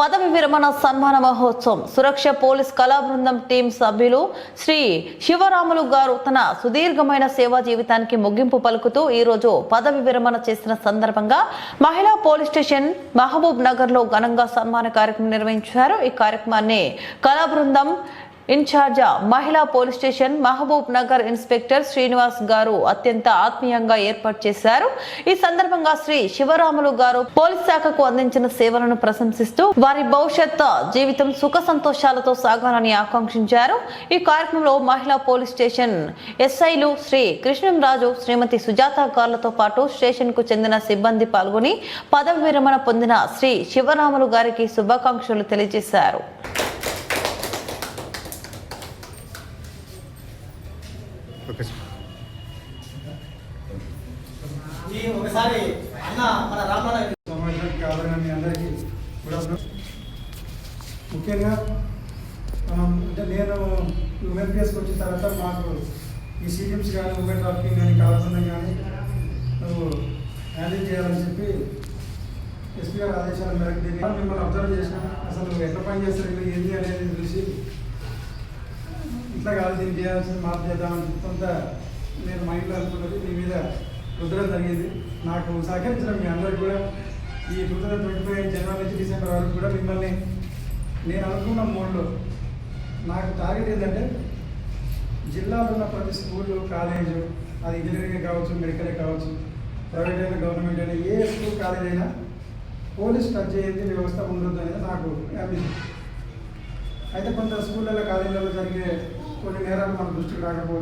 పదవి విరమణ సన్మాన మహోత్సవం. సురక్ష పోలీస్ కళాబృందం టీం సభ్యులు శ్రీ శివరాములు గారు తన సుదీర్ఘమైన సేవా జీవితానికి ముగింపు పలుకుతూ ఈరోజు పదవి విరమణ చేసిన సందర్భంగా మహిళా పోలీస్ స్టేషన్ మహబూబ్ నగర్లో ఘనంగా సన్మాన కార్యక్రమం నిర్వహించారు. ఈ కార్యక్రమాన్ని కళాబృందం ఇన్ఛార్జ మహిళా police station Mahabubnagar inspector Srinivas garu అత్యంత ఆత్మీయంగా ఏర్పాటు చేశారు. ఈ సందర్భంగా శ్రీ శివరాములు గారు పోలీస్ శాఖకు అందించిన సేవలను ప్రశంసిస్తూ వారి భవిష్యత్ జీవితం సుఖ సంతోషాలతో సాగాలని ఆకాంక్షించారు. ఈ కార్యక్రమంలో మహిళా పోలీస్ స్టేషన్ ఎస్ఐలు శ్రీ కృష్ణంరాజు శ్రీమతి సుజాత గార్లతో పాటు స్టేషన్కు చెందిన సిబ్బంది పాల్గొని పదవి విరమణ పొందిన శ్రీ శివరాములు గారికి శుభాకాంక్షలు తెలియజేశారు. Okay sir. ఒకసారి అన్న మన రామనాథ్ సమాజానికి కావాలని మీ అందరికీ గుడ్ ఆఫ్టర్నూన్ ముఖ్యంగా అంటే నేను ఎంఎల్పిఎస్కి వచ్చిన తర్వాత మాకు ఈ సీఎంస్ కానీ ఉమెన్ ట్రాఫికింగ్ కానీ కావాల్సిందని కానీ నువ్వు హ్యాండిల్ చేయాలని చెప్పి ఎస్పీ గారు ఆదేశాల మేరకు మిమ్మల్ని అబ్జర్వ్ చేసిన. అసలు నువ్వు ఎట్లా పని చేస్తారు ఏంటి అనేది చూసి ఇట్లా కాదు దీన్ని చేయాల్సింది మార్పు చేద్దామని కొంత నేను మైండ్లో అనుకున్నది. మీ మీద రుద్రం జరిగింది. నాకు సహకరించిన మీ అందరికి కూడా ఈ టూ థౌజండ్ ట్వంటీ ఫైవ్ జనవరి నుంచి డిసెంబర్ వరకు కూడా మిమ్మల్ని నేను అనుకున్న మూడులో నాకు టార్గెట్ ఏంటంటే జిల్లాలో ఉన్న ప్రతి స్కూలు కాలేజు అది ఇంజనీరింగ్ కావచ్చు మెడికల్ కావచ్చు ప్రైవేట్ అయినా గవర్నమెంట్ అయినా ఏ స్కూల్ కాలేజ్ అయినా పోలీస్ టచ్ చేయండి వ్యవస్థ ఉండొద్దు అనేది నాకు అంబిషన్ అయితే కొంత స్కూళ్ళలో కాలేజీలలో జరిగే కొన్ని నేరాలు మన దృష్టికి రాకపోవచ్చు.